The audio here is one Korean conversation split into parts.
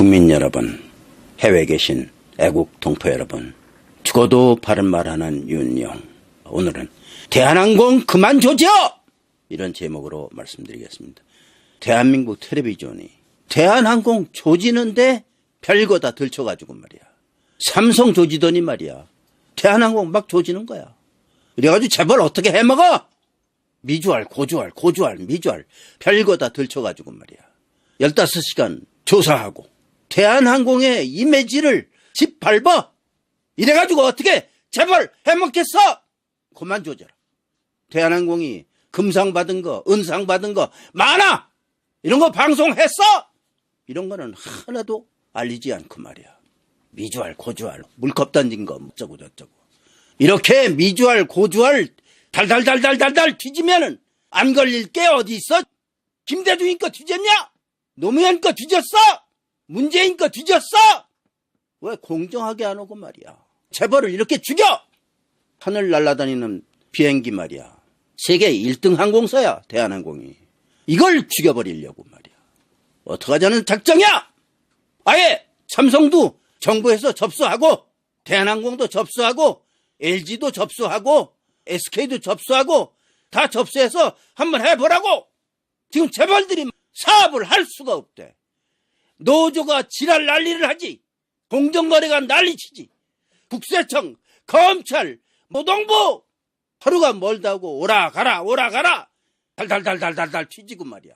국민 여러분, 해외에 계신 애국 동포 여러분, 죽어도 바른 말하는 윤영. 오늘은 대한항공 그만 조져! 이런 제목으로 말씀드리겠습니다. 대한민국 텔레비전이 대한항공 조지는데 별거 다 들쳐가지고 말이야. 삼성 조지더니 말이야. 대한항공 막 조지는 거야. 그래가지고 재벌 어떻게 해먹어? 미주알, 고주알, 고주알, 미주알. 별거 다 들쳐가지고 말이야. 15시간 조사하고 대한항공의 이미지를 짓밟아. 이래가지고 어떻게 재벌 해먹겠어? 그만 조져라. 대한항공이 금상 받은 거, 은상 받은 거 많아! 이런 거 방송했어! 이런 거는 하나도 알리지 않고 말이야. 미주알, 고주알, 물컵 던진 거, 어쩌고 저쩌고. 이렇게 미주알, 고주알, 달달달달달달 뒤지면은 안 걸릴 게 어디 있어? 김대중인 거 뒤졌냐? 노무현 거 뒤졌어? 문재인 거 뒤졌어? 왜 공정하게 안 오고 말이야. 재벌을 이렇게 죽여! 하늘 날아다니는 비행기 말이야. 세계 1등 항공사야, 대한항공이. 이걸 죽여버리려고 말이야. 어떡하자는 작정이야! 아예 삼성도 정부에서 접수하고, 대한항공도 접수하고, LG도 접수하고, SK도 접수하고, 다 접수해서 한번 해보라고! 지금 재벌들이 사업을 할 수가 없대. 노조가 지랄 난리를 하지. 공정거래가 난리치지. 국세청, 검찰, 노동부 하루가 멀다고 오라 가라 오라 가라 달달달달달달 튀지고 말이야.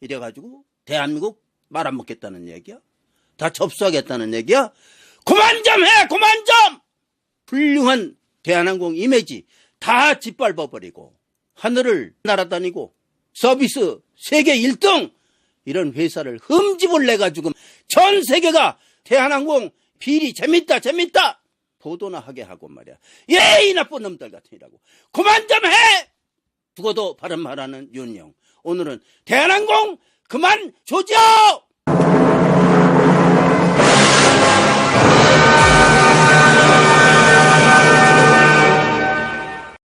이래가지고 대한민국 말안 먹겠다는 얘기야? 다 접수하겠다는 얘기야? 그만 좀 해! 그만 좀! 훌륭한 대한항공 이미지 다 짓밟아버리고 하늘을 날아다니고 서비스 세계 1등 이런 회사를 흠집을 내가지고 전 세계가 대한항공 비리 재밌다 재밌다 보도나 하게 하고 말이야. 예, 이 나쁜 놈들 같으니라고. 그만 좀 해! 죽어도 바른 말하는 윤영. 오늘은 대한항공 그만 조져!